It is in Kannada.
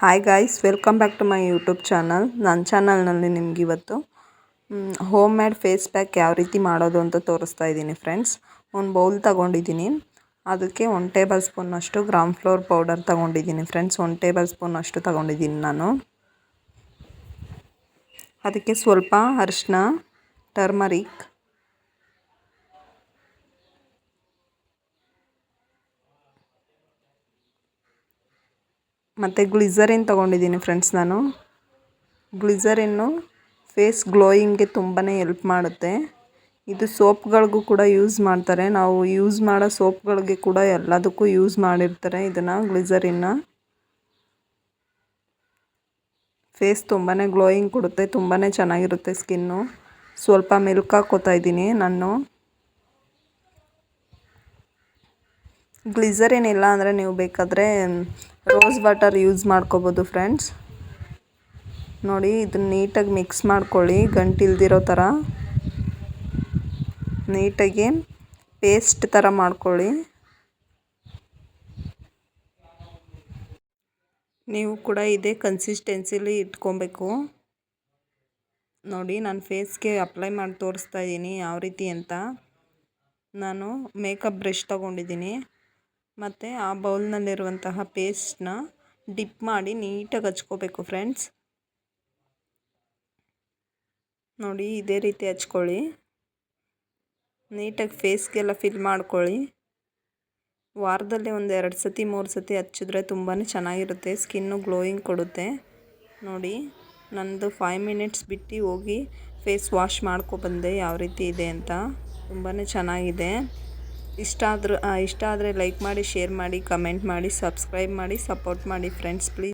Hi guys welcome back to my YouTube channel ನನ್ನ ಚಾನಲ್ನಲ್ಲಿ ನಿಮ್ಗೆ ಇವತ್ತು ಹೋಮ್ ಮೇಡ್ ಫೇಸ್ ಪ್ಯಾಕ್ ಯಾವ ರೀತಿ ಮಾಡೋದು ಅಂತ ತೋರಿಸ್ತಾ ಇದ್ದೀನಿ ಫ್ರೆಂಡ್ಸ್ ಒಂದು ಬೌಲ್ ತಗೊಂಡಿದ್ದೀನಿ ಅದಕ್ಕೆ ಒನ್ ಟೇಬಲ್ ಸ್ಪೂನಷ್ಟು ಗ್ರಾಮ್ ಫ್ಲೋರ್ ಪೌಡರ್ ತಗೊಂಡಿದ್ದೀನಿ ಫ್ರೆಂಡ್ಸ್ ಒನ್ ಟೇಬಲ್ ಸ್ಪೂನಷ್ಟು ತಗೊಂಡಿದ್ದೀನಿ ನಾನು ಅದಕ್ಕೆ ಸ್ವಲ್ಪ ಅರಿಶಿನ ಟರ್ಮರಿಕ್ ಮತ್ತು ಗ್ಲಿಸರಿನ್ ತೊಗೊಂಡಿದ್ದೀನಿ ಫ್ರೆಂಡ್ಸ್ ನಾನು. ಗ್ಲಿಸರಿನ್ನು ಫೇಸ್ ಗ್ಲೋಯಿಂಗ್ಗೆ ತುಂಬಾ ಎಲ್ಪ್ ಮಾಡುತ್ತೆ. ಇದು ಸೋಪ್ಗಳಿಗೂ ಕೂಡ ಯೂಸ್ ಮಾಡ್ತಾರೆ. ನಾವು ಯೂಸ್ ಮಾಡೋ ಸೋಪ್ಗಳಿಗೆ ಕೂಡ ಎಲ್ಲದಕ್ಕೂ ಯೂಸ್ ಮಾಡಿರ್ತಾರೆ ಇದನ್ನು ಗ್ಲಿಸರಿನ್ನ ಫೇಸ್ ತುಂಬಾ ಗ್ಲೋಯಿಂಗ್ ಕೊಡುತ್ತೆ ತುಂಬಾ ಚೆನ್ನಾಗಿರುತ್ತೆ ಸ್ಕಿನ್ನು ಸ್ವಲ್ಪ ಮಿಲ್ಕ್ ಹಾಕ್ಕೋತಾ ಇದ್ದೀನಿ ನಾನು ಗ್ಲಿಸರಿನ್ ಏನಿಲ್ಲ ಅಂದರೆ ನೀವು ಬೇಕಾದರೆ ರೋಸ್ ವಾಟರ್ ಯೂಸ್ ಮಾಡ್ಕೋಬೋದು ಫ್ರೆಂಡ್ಸ್ ನೋಡಿ, ಇದನ್ನ ನೀಟಾಗಿ ಮಿಕ್ಸ್ ಮಾಡ್ಕೊಳ್ಳಿ, ಗಂಟಿಲ್ದಿರೋ ಥರ ನೀಟಾಗಿ ಪೇಸ್ಟ್ ಥರ ಮಾಡ್ಕೊಳ್ಳಿ. ನೀವು ಕೂಡ ಇದೇ ಕನ್ಸಿಸ್ಟೆನ್ಸಿಲಿ ಇಟ್ಕೊಬೇಕು. ನೋಡಿ, ನಾನು ಫೇಸ್ಗೆ ಅಪ್ಲೈ ಮಾಡಿ ತೋರಿಸ್ತಾ ಇದ್ದೀನಿ ಯಾವ ರೀತಿ ಅಂತ. ನಾನು ಮೇಕಪ್ ಬ್ರಷ್ ತೊಗೊಂಡಿದ್ದೀನಿ. ಮತ್ತು ಆ ಬೌಲ್ನಲ್ಲಿರುವಂತಹ ಪೇಸ್ಟ್ನ ಡಿಪ್ ಮಾಡಿ ನೀಟಾಗಿ ಹಚ್ಕೋಬೇಕು ಫ್ರೆಂಡ್ಸ್. ನೋಡಿ, ಇದೇ ರೀತಿ ಹಚ್ಕೊಳ್ಳಿ. ನೀಟಾಗಿ ಫೇಸ್ಗೆಲ್ಲ ಫಿಲ್ ಮಾಡ್ಕೊಳ್ಳಿ. ವಾರದಲ್ಲಿ ಒಂದು ಎರಡು ಸತಿ, ಮೂರು ಸತಿ ಹಚ್ಚಿದ್ರೆ ತುಂಬಾ ಚೆನ್ನಾಗಿರುತ್ತೆ. ಸ್ಕಿನ್ನು ಗ್ಲೋಯಿಂಗ್ ಕೊಡುತ್ತೆ. ನೋಡಿ, ನಂದು ಫೈವ್ ಮಿನಿಟ್ಸ್ ಬಿಟ್ಟು ಹೋಗಿ ಫೇಸ್ ವಾಶ್ ಮಾಡ್ಕೊಬಂದೆ ಯಾವ ರೀತಿ ಇದೆ ಅಂತ. ತುಂಬಾ ಚೆನ್ನಾಗಿದೆ. ಇಷ್ಟ ಆದರೂ ಇಷ್ಟ ಆದರೆ ಲೈಕ್ ಮಾಡಿ ಶೇರ್ ಮಾಡಿ ಕಮೆಂಟ್ ಮಾಡಿ ಸಬ್ಸ್ಕ್ರೈಬ್ ಮಾಡಿ ಸಪೋರ್ಟ್ ಮಾಡಿ ಫ್ರೆಂಡ್ಸ್ ಪ್ಲೀಸ್